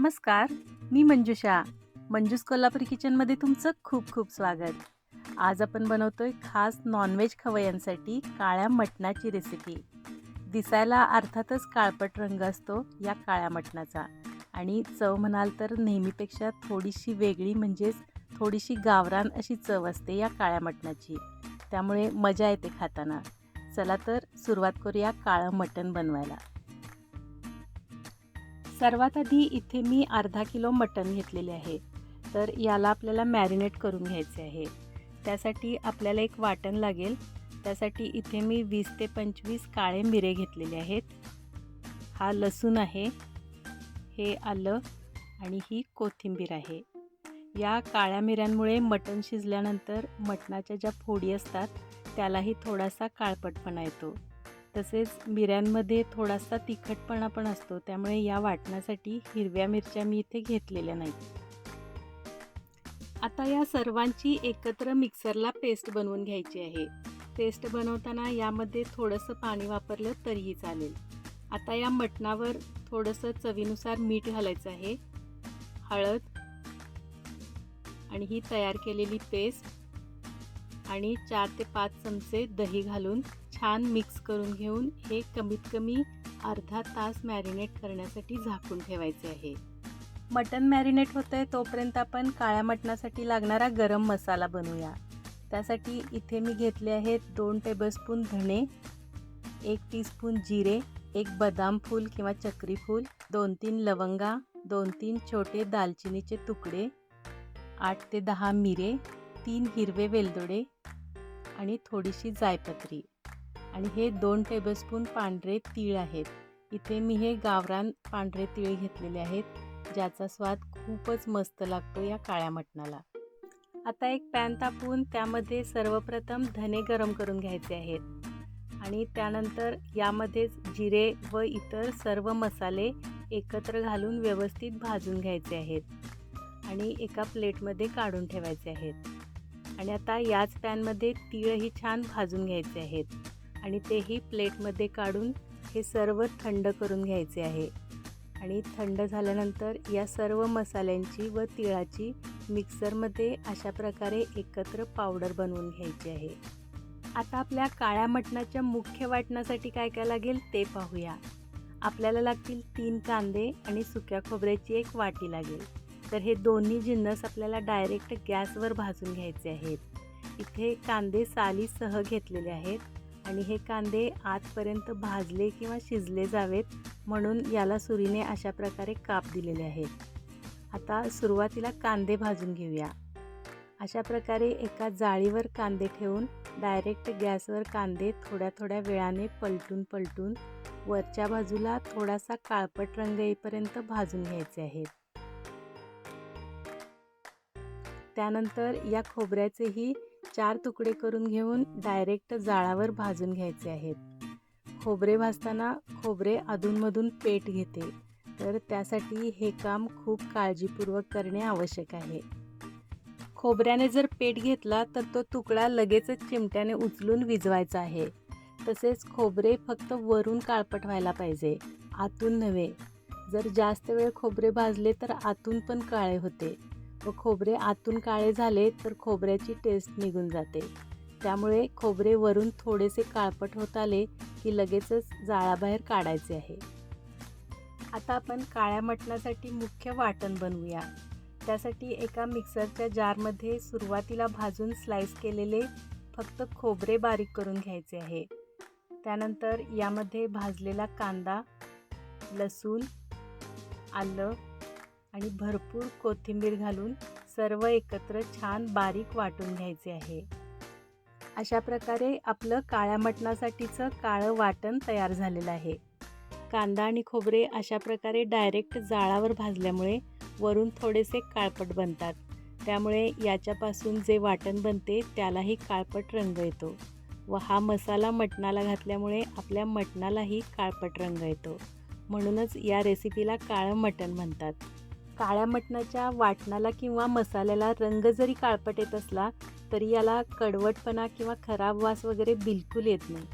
नमस्कार मी मंजुषा. मंजूस कोल्हापूर किचनमध्ये तुमचं खूप खूप स्वागत. आज आपण बनवतोय खास नॉनव्हेज खवयांसाठी काळ्या मटणाची रेसिपी दिसायला अर्थातच काळपट रंग असतो या काळ्या मटणाचा. आणि चव म्हणाल तर नेहमीपेक्षा थोडीशी वेगळी म्हणजेच थोडीशी गावरान अशी चव असते या काळ्या मटणाची. त्यामुळे मजा येते खाताना. चला तर सुरुवात करूया काळं मटण बनवायला. सर्वात आधी इथे मी अर्धा किलो मटण घेतलेले आहे. तर याला आपल्याला मॅरिनेट करून घ्यायचे आहे. त्यासाठी आपल्याला एक वाटण लागेल. त्यासाठी इथे मी वीस ते पंचवीस काळे मिरे घेतलेले आहेत. हा लसूण आहे. हे आलं आणि ही कोथिंबीर आहे. या काळ्या मिऱ्यांमुळे मटण शिजल्यानंतर मटणाच्या ज्या फोडी असतात त्यालाही थोडासा काळपटपणा येतो. तसेच बिऱ्यांमध्ये थोडासा तिखटपणा पण असतो त्यामुळे या वाटण्यासाठी हिरव्या मिरच्या मी इथे घेतलेल्या नाहीत. आता या सर्वांची एकत्र मिक्सरला पेस्ट बनवून घ्यायची आहे. पेस्ट बनवताना यामध्ये थोडंसं पाणी वापरलं तरीही चालेल. आता या मटणावर थोडंसं चवीनुसार मीठ घालायचं आहे. हळद आणि ही तयार केलेली पेस्ट आणि चार ते पाच चमचे दही घालून छान मिक्स करून घेऊन हे कमीत कमी अर्धा तास मॅरिनेट करण्यासाठी झाकून ठेवायचे आहे. मटन मॅरिनेट होतं आहे तोपर्यंत आपण काळ्या मटणासाठी लागणारा गरम मसाला बनवूया. त्यासाठी इथे मी घेतले आहेत दोन टेबलस्पून धणे एक टीस्पून जिरे एक बदाम फूल किंवा चक्री फूल दोन तीन लवंगा दोन तीन छोटे दालचिनीचे तुकडे आठ ते दहा मिरे तीन हिरवे वेलदोडे आणि थोडीशी जायपत्री. आणि हे दोन टेबलस्पून पांढरे तीळ आहेत. इथे मी हे गावरान पांढरे तीळ घेतलेले आहेत ज्याचा स्वाद खूपच मस्त लागतो या काळ्या मटणाला. आता एक पॅन तापवून त्यामध्ये सर्वप्रथम धने गरम करून घ्यायचे आहेत. आणि त्यानंतर यामध्येच जिरे व इतर सर्व मसाले एकत्र घालून व्यवस्थित भाजून घ्यायचे आहेत. आणि एका प्लेटमध्ये काढून ठेवायचे आहेत. आणि आता याच पॅनमध्ये तीळही छान भाजून घ्यायचे आहेत. आणि तेही प्लेटमध्ये काढून हे सर्व थंड करून घ्यायचे आहे. आणि थंड झाल्यानंतर या सर्व मसाल्यांची व तिळाची मिक्सरमध्ये अशा प्रकारे एकत्र पावडर बनवून घ्यायची आहे. आता आपल्या काळ्या मटणाच्या मुख्य वाटणासाठी काय काय लागेल ते पाहूया. आपल्याला लागतील तीन कांदे आणि सुक्या खोबऱ्याची एक वाटी लागेल. तर हे दोन्ही जिन्नस आपल्याला डायरेक्ट गॅसवर भाजून घ्यायचे आहेत. इथे कांदे सालीसह घेतलेले आहेत. आणि हे कांदे आतपर्यंत भाजले किंवा शिजले जावेत म्हणून याला सुरीने अशा प्रकारे काप दिलेले आहेत. आता सुरुवातीला कांदे भाजून घेऊया. अशा प्रकारे एका जाळीवर कांदे ठेवून डायरेक्ट गॅसवर कांदे थोड्या थोड्या वेळाने पलटून पलटून वरच्या बाजूला थोडासा काळपट रंग येईपर्यंत भाजून घ्यायचे आहेत. त्यानंतर या खोबऱ्याचेही चार तुकडे करून घेऊन डायरेक्ट जाळावर भाजून घ्यायचे आहेत. खोबरे भाजताना खोबरे अधूनमधून पेट घेते. तर त्यासाठी हे काम खूप काळजीपूर्वक करणे आवश्यक आहे. खोबऱ्याने जर पेट घेतला तर तो तुकडा लगेचच चिमट्याने उचलून विजवायचा आहे. तसेच खोबरे फक्त वरून काळपट व्हायला पाहिजे आतून नव्हे. जर जास्त वेळ खोबरे भाजले तर आतून पण काळे होते. व खोबरे आतून काळे झाले तर खोबऱ्याची टेस्ट निघून जाते. त्यामुळे खोबरे वरून थोडेसे काळपट होत आले की लगेचच जाळाबाहेर काढायचे आहे. आता आपण काळ्या मटणासाठी मुख्य वाटण बनवूया. त्यासाठी एका मिक्सरच्या जारमध्ये सुरुवातीला भाजून स्लाईस केलेले फक्त खोबरे बारीक करून घ्यायचे आहे. त्यानंतर यामध्ये भाजलेला कांदा लसूण आलं आणि भरपूर कोथिंबीर घालून सर्व एकत्र छान बारीक वाटून घ्यायचे आहे. अशा प्रकारे आपलं काळ्या मटणासाठीचं काळं वाटण तयार झालेलं आहे. कांदा आणि खोबरे अशा प्रकारे डायरेक्ट जाळावर भाजल्यामुळे वरून थोडेसे काळपट बनतात. त्यामुळे याच्यापासून जे वाटण बनते त्यालाही काळपट रंग येतो व हा मसाला मटणाला घातल्यामुळे आपल्या मटणालाही काळपट रंग येतो. म्हणूनच या रेसिपीला काळं मटण म्हणतात. काळ्या मटणाच्या वाटणाला किंवा मसाल्याला रंग जरी काळपट येत असला तरी याला कडवटपणा किंवा खराब वास वगैरे बिलकुल येत नाही.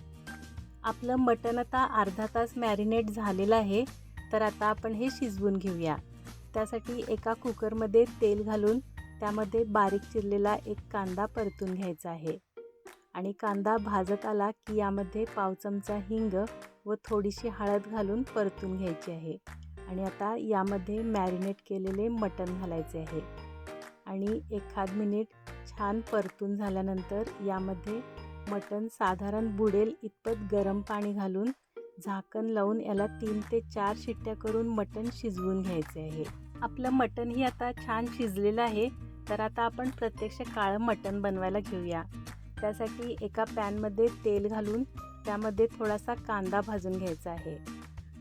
आपलं मटण आता अर्धा तास मॅरिनेट झालेलं आहे तर आता आपण हे शिजवून घेऊया. त्यासाठी एका कुकरमध्ये तेल घालून त्यामध्ये बारीक चिरलेला एक कांदा परतून घ्यायचा आहे. आणि कांदा भाजत आला की यामध्ये पाव चमचा हिंग व थोडीशी हळद घालून परतून घ्यायची आहे. आणि आता यामध्ये मॅरिनेट केलेले मटण घालायचे आहे. आणि एखाद मिनिट छान परतून झाल्यानंतर यामध्ये मटण साधारण बुडेल इतपत गरम पाणी घालून झाकण लावून याला तीन ते चार शिट्ट्या करून मटण शिजवून घ्यायचे आहे. आपलं मटणही आता छान शिजलेलं आहे तर आता आपण प्रत्यक्ष काळं मटण बनवायला घेऊया. त्यासाठी एका पॅनमध्ये तेल घालून त्यामध्ये थोडासा कांदा भाजून घ्यायचा आहे.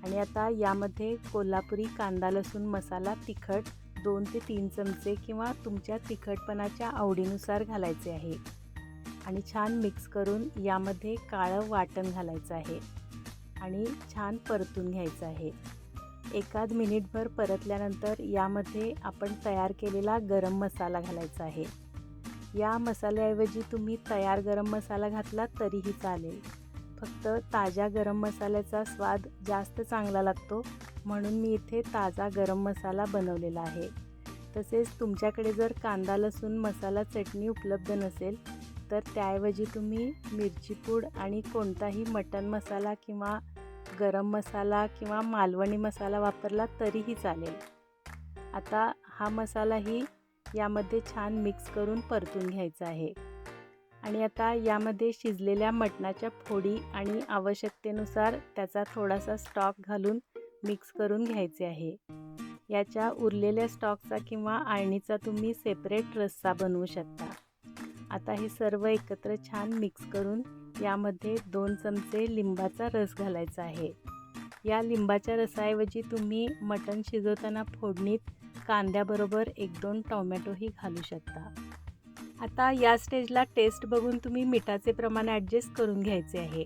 आणि आता यामध्ये कोल्हापुरी कांदा लसूण मसाला तिखट दोन ते तीन चमचे किंवा तुमच्या तिखटपणाच्या आवडीनुसार घालायचे आहे. आणि छान मिक्स करून यामध्ये काळं वाटण घालायचं आहे आणि छान परतून घ्यायचं आहे. एकाद मिनिटभर परतल्यानंतर यामध्ये आपण तयार केलेला गरम मसाला घालायचा आहे. या मसाल्याऐवजी तुम्ही तयार गरम मसाला घातला तरीही चालेल. फक्त ताज्या गरम मसाल्याचा स्वाद जास्त चांगला लागतो म्हणून मी इथे ताजा गरम मसाला बनवलेला आहे. तसेच तुमच्याकडे जर कांदा लसूण मसाला चटणी उपलब्ध नसेल तर त्याऐवजी तुम्ही मिरची पूड आणि कोणताही मटन मसाला किंवा गरम मसाला किंवा मालवणी मसाला वापरला तरीही चालेल. आता हा मसालाही यामध्ये छान मिक्स करून परतून घ्यायचा आहे. आणि आता यामध्ये शिजलेल्या मटणाच्या फोडी आणि आवश्यकतेनुसार त्याचा थोडासा स्टॉक घालून मिक्स करून घ्यायचे आहे. याच्या उरलेल्या स्टॉकचा किंवा आळणीचा तुम्ही सेपरेट रस्सा बनवू शकता. आता हे सर्व एकत्र छान मिक्स करून यामध्ये दोन चमचे लिंबाचा रस घालायचा आहे. या लिंबाच्या रसाऐवजी तुम्ही मटण शिजवताना फोडणीत कांद्याबरोबर एक दोन टोमॅटोही घालू शकता. आता या स्टेजला टेस्ट बघून तुम्ही मिठाचे प्रमाण ॲडजस्ट करून घ्यायचे आहे.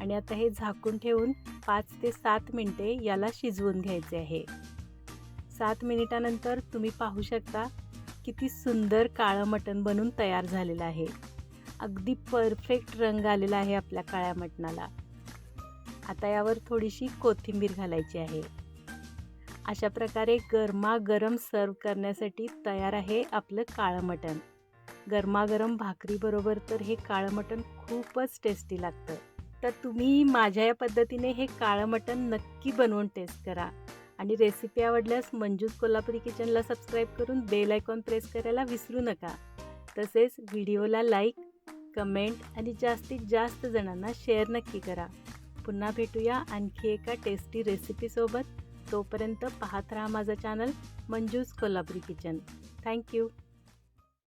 आणि आता हे झाकून ठेवून पाच ते सात मिनटे याला शिजवून घ्यायचे आहे. सात मिनिटानंतर तुम्ही पाहू शकता किती सुंदर काळं मटण बनून तयार झालेलं आहे. अगदी परफेक्ट रंग आलेला आहे आपल्या काळ्या मटणाला. आता यावर थोडीशी कोथिंबीर घालायची आहे. अशा प्रकारे गरमागरम सर्व करण्यासाठी तयार आहे आपलं काळं मटण. गरमागरम भाकरीबरोबर तर हे काळं मटण खूपच टेस्टी लागतं. तर तुम्ही माझ्या या पद्धतीने हे काळं मटण नक्की बनवून टेस्ट करा. आणि रेसिपी आवडल्यास मंजूस कोल्हापुरी किचनला सबस्क्राईब करून बेल आयकॉन प्रेस करायला विसरू नका. तसेच व्हिडिओला लाईक कमेंट आणि जास्तीत जास्त जणांना शेअर नक्की करा. पुन्हा भेटूया आणखी एका टेस्टी रेसिपीसोबत तोपर्यंत पाहत राहा माझं channel Manju's Kolhapuri kitchen thank you